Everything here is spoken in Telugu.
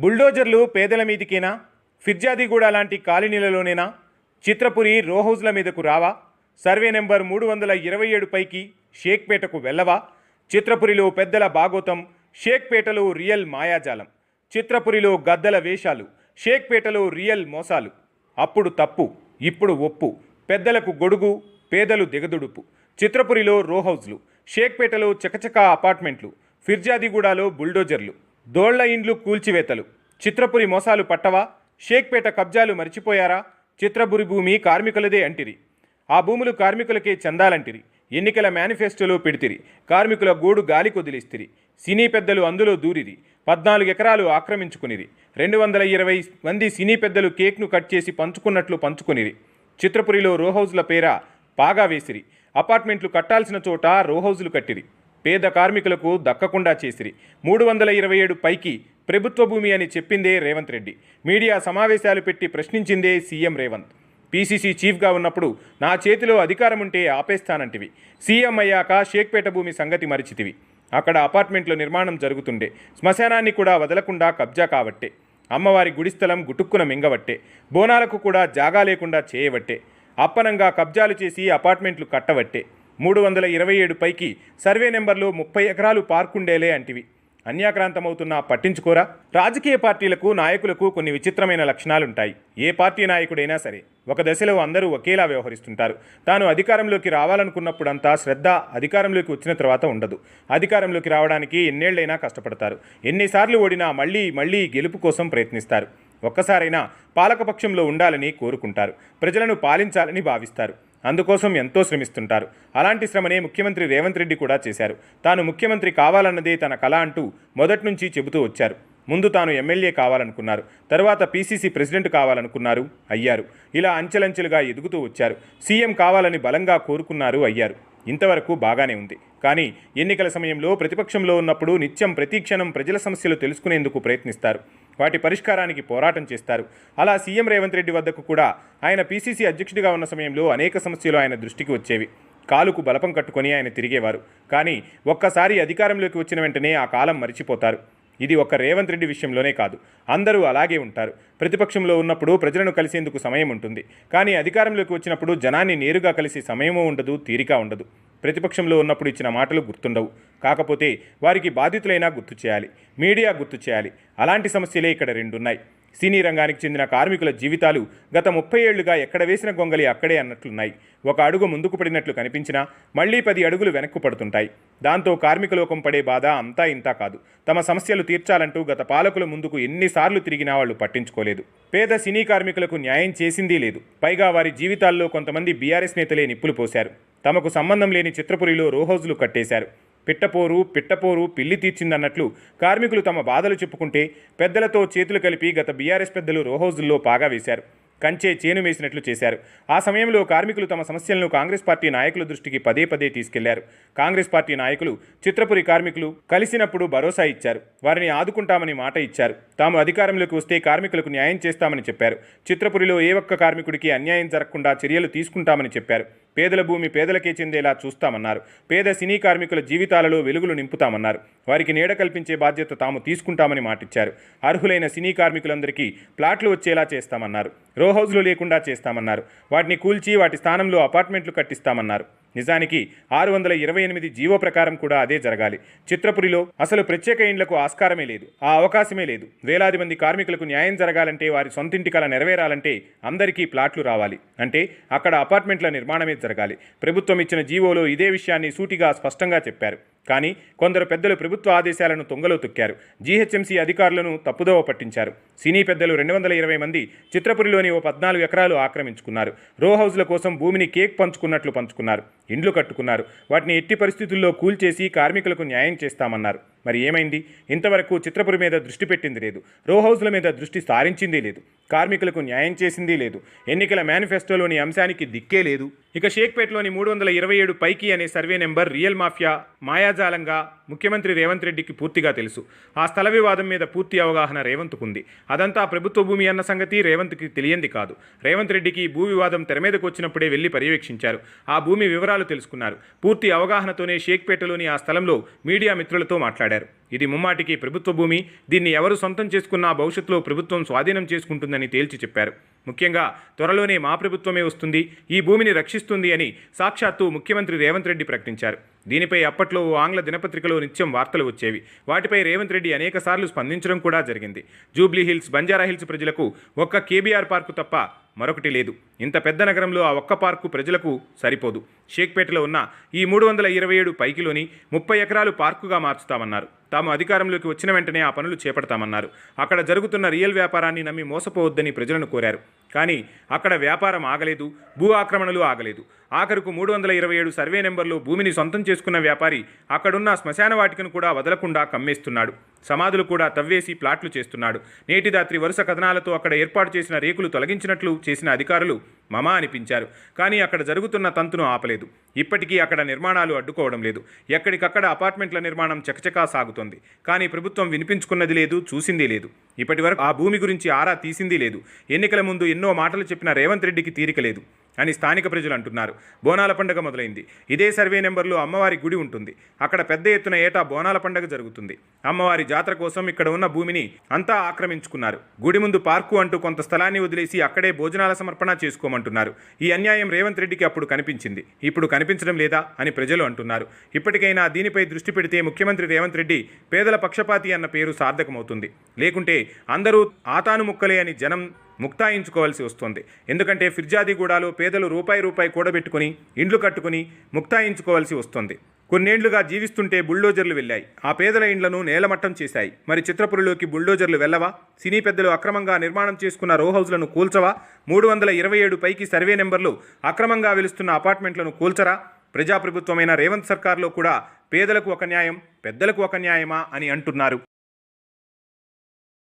బుల్డోజర్లు పేదల మీదికేనా? ఫిర్జాదిగూడ లాంటి కాలనీలలోనేనా? చిత్రపురి రోహౌజ్ల మీదకు రావా? సర్వే నెంబర్ మూడు వందల ఇరవై ఏడు పైకి షేక్పేటకు వెళ్ళవా? చిత్రపురిలో పెద్దల బాగోతం షేక్పేటలో రియల్ మాయాజాలం చిత్రపురిలో గద్దల వేషాలు షేక్పేటలో రియల్ మోసాలు. అప్పుడు తప్పు ఇప్పుడు ఒప్పు. పెద్దలకు గొడుగు పేదలు దిగదుడుపు. చిత్రపురిలో రోహౌజ్లు షేక్పేటలో చకచకా అపార్ట్మెంట్లు ఫిర్జాదిగూడలో బుల్డోజర్లు. దోళ్ళ ఇండ్లు కూల్చివేతలు. చిత్రపురి మోసాలు పట్టవా? షేక్పేట కబ్జాలు మరిచిపోయారా? చిత్రపురి భూమి కార్మికులదే అంటిరి. ఆ భూములు కార్మికులకే చందాలంటిరి. ఎన్నికల మేనిఫెస్టోలో పెడితిరి. కార్మికుల గూడు గాలి కొదిలిస్తిరి. సినీ పెద్దలు అందులో దూరిరి. పద్నాలుగు ఎకరాలు ఆక్రమించుకునిరి. రెండు వందల ఇరవై మంది సినీ పెద్దలు కేక్ను కట్ చేసి పంచుకున్నట్లు పంచుకునిరి. చిత్రపురిలో రోహౌజ్ల పేర పాగా వేసిరి. అపార్ట్మెంట్లు కట్టాల్సిన చోట రోహౌజులు కట్టిరి. పేద కార్మికులకు దక్కకుండా చేసిరి. మూడు వందల ఇరవై ఏడు పైకి ప్రభుత్వ భూమి అని చెప్పిందే రేవంత్ రెడ్డి. మీడియా సమావేశాలు పెట్టి ప్రశ్నించిందే సీఎం రేవంత్. పీసీసీ చీఫ్గా ఉన్నప్పుడు నా చేతిలో అధికారం ఉంటే ఆపేస్తానంటివి. సీఎం అయ్యాక షేక్పేట భూమి సంగతి మరిచితివి. అక్కడ అపార్ట్మెంట్ల నిర్మాణం జరుగుతుండే. శ్మశానాన్ని కూడా వదలకుండా కబ్జా కావట్టే. అమ్మవారి గుడిస్థలం గుటుక్కున మింగవట్టే. బోనాలకు కూడా జాగా లేకుండా చేయవట్టే. అప్పనంగా కబ్జాలు చేసి అపార్ట్మెంట్లు కట్టవట్టే. మూడు వందల ఇరవై ఏడు పైకి సర్వే నెంబర్లో ముప్పై ఎకరాలు పార్కుండేలే అంటివి. అన్యాక్రాంతమవుతున్నా పట్టించుకోరా. రాజకీయ పార్టీలకు నాయకులకు కొన్ని విచిత్రమైన లక్షణాలుంటాయి. ఏ పార్టీ నాయకుడైనా సరే ఒక దశలో అందరూ ఒకేలా వ్యవహరిస్తుంటారు. తాను అధికారంలోకి రావాలనుకున్నప్పుడంతా శ్రద్ధ అధికారంలోకి వచ్చిన తర్వాత ఉండదు. అధికారంలోకి రావడానికి ఎన్నేళ్ళైనా కష్టపడతారు. ఎన్నిసార్లు ఓడినా మళ్ళీ మళ్ళీ గెలుపు కోసం ప్రయత్నిస్తారు. ఒక్కసారైనా పాలకపక్షంలో ఉండాలని కోరుకుంటారు. ప్రజలను పాలించాలని భావిస్తారు. అందుకోసం ఎంతో శ్రమిస్తుంటారు. అలాంటి శ్రమనే ముఖ్యమంత్రి రేవంత్ రెడ్డి కూడా చేశారు. తాను ముఖ్యమంత్రి కావాలన్నదే తన కళ అంటూ మొదటి నుంచి చెబుతూ వచ్చారు. ముందు తాను ఎమ్మెల్యే కావాలనుకున్నారు. తరువాత పీసీసీ ప్రెసిడెంట్ కావాలనుకున్నారు అయ్యారు. ఇలా అంచెలంచెలుగా ఎదుగుతూ వచ్చారు. సీఎం కావాలని బలంగా కోరుకున్నారు అయ్యారు. ఇంతవరకు బాగానే ఉంది. కానీ ఎన్నికల సమయంలో ప్రతిపక్షంలో ఉన్నప్పుడు నిత్యం ప్రతిక్షణం ప్రజల సమస్యలు తెలుసుకునేందుకు ప్రయత్నిస్తారు. వాటి పరిష్కారానికి పోరాటం చేస్తారు. అలా సీఎం రేవంత్ రెడ్డి వద్దకు కూడా ఆయన పీసీసీ అధ్యక్షుడిగా ఉన్న సమయంలో అనేక సమస్యలు ఆయన దృష్టికి వచ్చేవి. కాలుకు బలపం కట్టుకొని ఆయన తిరిగేవారు. కానీ ఒక్కసారి అధికారంలోకి వచ్చిన వెంటనే ఆ కాలం మరిచిపోతారు. ఇది ఒక్క రేవంత్ రెడ్డి విషయంలోనే కాదు. అందరూ అలాగే ఉంటారు. ప్రతిపక్షంలో ఉన్నప్పుడు ప్రజలను కలిసేందుకు సమయం ఉంటుంది. కానీ అధికారంలోకి వచ్చినప్పుడు జనాన్ని నేరుగా కలిసి సమయమూ ఉండదు తీరిక ఉండదు. ప్రతిపక్షంలో ఉన్నప్పుడు ఇచ్చిన మాటలు గుర్తుండవు. కాకపోతే వారికి బాధితులైనా గుర్తు చేయాలి మీడియా గుర్తు చేయాలి. అలాంటి సమస్యలే ఇక్కడ రెండున్నాయి. సినీ రంగానికి చెందిన కార్మికుల జీవితాలు గత ముప్పై ఏళ్ళుగా ఎక్కడ వేసిన గొంగలి అక్కడే అన్నట్లున్నాయి. ఒక అడుగు ముందుకు పడినట్లు కనిపించినా మళ్ళీ పది అడుగులు వెనక్కు పడుతుంటాయి. దాంతో కార్మిక లోకం పడే బాధ అంతా ఇంతా కాదు. తమ సమస్యలు తీర్చాలంటూ గత పాలకుల ముందుకు ఎన్నిసార్లు తిరిగినా వాళ్ళు పట్టించుకోలేదు. పేద సినీ కార్మికులకు న్యాయం చేసిందీ లేదు. పైగా వారి జీవితాల్లో కొంతమంది బీఆర్ఎస్ నేతలే నిప్పులు పోశారు. తమకు సంబంధం లేని చిత్రపురిలో రోహౌజులు కట్టేశారు. పిట్టపోరు పిట్టపోరు పిల్లి తీర్చిందన్నట్లు కార్మికులు తమ బాధలు చెప్పుకుంటే పెద్దలతో చేతులు కలిపి గత బీఆర్ఎస్ పెద్దలు రోహౌజుల్లో పాగా వేశారు. కంచే చేను వేసినట్లు చేశారు. ఆ సమయంలో కార్మికులు తమ సమస్యలను కాంగ్రెస్ పార్టీ నాయకుల దృష్టికి పదే పదే తీసుకెళ్ళారు. కాంగ్రెస్ పార్టీ నాయకులు చిత్రపురి కార్మికులు కలిసినప్పుడు భరోసా ఇచ్చారు. వారిని ఆదుకుంటామని మాట ఇచ్చారు. తాము అధికారంలోకి వస్తే కార్మికులకు న్యాయం చేస్తామని చెప్పారు. చిత్రపురిలో ఏ ఒక్క కార్మికుడికి అన్యాయం జరగకుండా చర్యలు తీసుకుంటామని చెప్పారు. పేదల భూమి పేదలకే చెందేలా చూస్తామన్నారు. పేద సినీ కార్మికుల జీవితాలలో వెలుగులు నింపుతామన్నారు. వారికి నీడ కల్పించే బాధ్యత తాము తీసుకుంటామని మాటిచ్చారు. అర్హులైన సినీ కార్మికులందరికీ ప్లాట్లు వచ్చేలా చేస్తామన్నారు. రో హౌజ్లు లేకుండా చేస్తామన్నారు. వాటిని కూల్చి వాటి స్థానంలో అపార్ట్మెంట్లు కట్టిస్తామన్నారు. నిజానికి ఆరు వందల ఇరవై ఎనిమిది జీవో ప్రకారం కూడా అదే జరగాలి. చిత్రపురిలో అసలు ప్రత్యేక ఇండ్లకు ఆస్కారమే లేదు. ఆ అవకాశమే లేదు. వేలాది మంది కార్మికులకు న్యాయం జరగాలంటే వారి సొంతింటి కల నెరవేరాలంటే అందరికీ ప్లాట్లు రావాలి. అంటే అక్కడ అపార్ట్మెంట్ల నిర్మాణమే జరగాలి. ప్రభుత్వం ఇచ్చిన జీవోలో ఇదే విషయాన్ని సూటిగా స్పష్టంగా చెప్పారు. కానీ కొందరు పెద్దలు ప్రభుత్వ ఆదేశాలను తొంగలో తొక్కారు. జీహెచ్ఎంసీ అధికారులను తప్పుదోవ పట్టించారు. సినీ పెద్దలు రెండు వందల ఇరవై మంది చిత్రపురిలోని ఓ పద్నాలుగు ఎకరాలు ఆక్రమించుకున్నారు. రో హౌజ్ల కోసం భూమిని కేక్ పంచుకున్నట్లు పంచుకున్నారు. ఇండ్లు కట్టుకున్నారు. వాటిని ఎట్టి పరిస్థితుల్లో కూల్చేసి కార్మికులకు న్యాయం చేస్తామన్నారు. మరి ఏమైంది? ఇంతవరకు చిత్రపురి మీద దృష్టి పెట్టింది లేదు. రో హౌజ్ల మీద దృష్టి సారించింది లేదు. కార్మికులకు న్యాయం చేసింది లేదు. ఎన్నికల మేనిఫెస్టోలోని అంశానికి దిక్కే లేదు. ఇక షేక్పేటలోని మూడు వందల ఇరవై ఏడు పైకి అనే సర్వే నెంబర్ రియల్ మాఫియా మాయాజాలంగా ముఖ్యమంత్రి రేవంత్ రెడ్డికి పూర్తిగా తెలుసు. ఆ స్థల వివాదం మీద పూర్తి అవగాహన రేవంత్కుంది. అదంతా ప్రభుత్వ భూమి అన్న సంగతి రేవంత్కి తెలియంది కాదు. రేవంత్ రెడ్డికి భూ వివాదం తెర మీదకు వచ్చినప్పుడే వెళ్ళి పర్యవేక్షించారు. ఆ భూమి వివరాలు తెలుసుకున్నారు. పూర్తి అవగాహనతోనే షేక్పేటలోని ఆ స్థలంలో మీడియా మిత్రులతో మాట్లాడారు. ఇది ముమ్మాటికి ప్రభుత్వ భూమి. దీన్ని ఎవరు సొంతం చేసుకున్నా భవిష్యత్తులో ప్రభుత్వం స్వాధీనం చేసుకుంటుందని తేల్చి చెప్పారు. ముఖ్యంగా త్వరలోనే మా ప్రభుత్వమే వస్తుంది. ఈ భూమిని రక్షిస్తుంది అని సాక్షాత్తు ముఖ్యమంత్రి రేవంత్ రెడ్డి ప్రకటించారు. దీనిపై అప్పట్లో ఓ ఆంగ్ల దినపత్రికలో నిత్యం వార్తలు వచ్చేవి. వాటిపై రేవంత్ రెడ్డి అనేకసార్లు స్పందించడం కూడా జరిగింది. జూబ్లీ హిల్స్ బంజారా హిల్స్ ప్రజలకు ఒక్క కేబీఆర్ పార్కు తప్ప మరొకటి లేదు. ఇంత పెద్ద నగరంలో ఆ ఒక్క పార్కు ప్రజలకు సరిపోదు. షేక్పేటలో ఉన్న ఈ మూడు వందల ఇరవై ఏడు పైకిలోని ముప్పై ఎకరాలు పార్కుగా మార్చుతామన్నారు. తాము అధికారంలోకి వచ్చిన వెంటనే ఆ పనులు చేపడతామన్నారు. అక్కడ జరుగుతున్న రియల్ వ్యాపారాన్ని నమ్మి మోసపోవద్దని ప్రజలను కోరారు. కానీ అక్కడ వ్యాపారం ఆగలేదు భూ ఆక్రమణలు ఆగలేదు. ఆఖరుకు మూడు వందల ఇరవై ఏడు సర్వే నెంబర్లో భూమిని సొంతం చేసుకున్న వ్యాపారి అక్కడున్న శ్మశాన వాటికను కూడా వదలకుండా కమ్మేస్తున్నాడు. సమాధులు కూడా తవ్వేసి ప్లాట్లు చేస్తున్నాడు. నేటిదాత్రి వరుస కథనాలతో అక్కడ ఏర్పాటు చేసిన రేకులు తొలగించినట్లు చేసిన అధికారులు మమా అనిపించారు. కానీ అక్కడ జరుగుతున్న తంతును ఆపలేదు. ఇప్పటికీ అక్కడ నిర్మాణాలు అడ్డుకోవడం లేదు. ఎక్కడికక్కడ అపార్ట్మెంట్ల నిర్మాణం చకచకా సాగుతోంది. కానీ ప్రభుత్వం వినిపించుకున్నది లేదు చూసింది లేదు. ఇప్పటి వరకు ఆ భూమి గురించి ఆరా తీసింది లేదు. ఎన్నికల ముందు ఎన్నో మాటలు చెప్పిన రేవంత్ రెడ్డికి తీరిక లేదు. అని స్థానిక ప్రజలు అంటున్నారు. బోనాల పండుగ మొదలైంది. ఇదే సర్వే నెంబర్లో అమ్మవారి గుడి ఉంటుంది. అక్కడ పెద్ద ఎత్తున ఏటా బోనాల పండుగ జరుగుతుంది. అమ్మవారి జాతర కోసం ఇక్కడ ఉన్న భూమిని అంతా ఆక్రమించుకున్నారు. గుడి ముందు పార్కు అంటూ కొంత స్థలాన్ని వదిలేసి అక్కడే భోజనాల సమర్పణ చేసుకోమంటున్నారు. ఈ అన్యాయం రేవంత్ రెడ్డికి అప్పుడు కనిపించింది. ఇప్పుడు కనిపించడం లేదా అని ప్రజలు అంటున్నారు. ఇప్పటికైనా దీనిపై దృష్టి పెడితే ముఖ్యమంత్రి రేవంత్ రెడ్డి పేదల పక్షపాతి అన్న పేరు సార్థకమవుతుంది. లేకుంటే అందరూ ఆతాను ముక్కలే అని జనం ముక్తాయించుకోవాల్సి వస్తుంది. ఎందుకంటే ఫిర్జాది గూడాలో పేదలు రూపాయి రూపాయి కూడబెట్టుకుని ఇండ్లు కట్టుకుని ముక్తాయించుకోవాల్సి వస్తుంది. కొన్నేళ్ళుగా జీవిస్తుంటే బుల్డోజర్లు వెళ్ళాయి. ఆ పేదల ఇండ్లను నేలమట్టం చేశాయి. మరి చిత్రపురిలోకి బుల్డోజర్లు వెళ్ళవా? సినీ పెద్దలు అక్రమంగా నిర్మాణం చేసుకున్న రో హౌస్లను కూల్చవా? మూడు వందల ఇరవై ఏడు పైకి సర్వే నెంబర్లు అక్రమంగా వెలుస్తున్న అపార్ట్మెంట్లను కూల్చరా? ప్రజాప్రభుత్వమైన రేవంత్ సర్కార్లో కూడా పేదలకు ఒక న్యాయం పెద్దలకు ఒక న్యాయమా అని అంటున్నారు.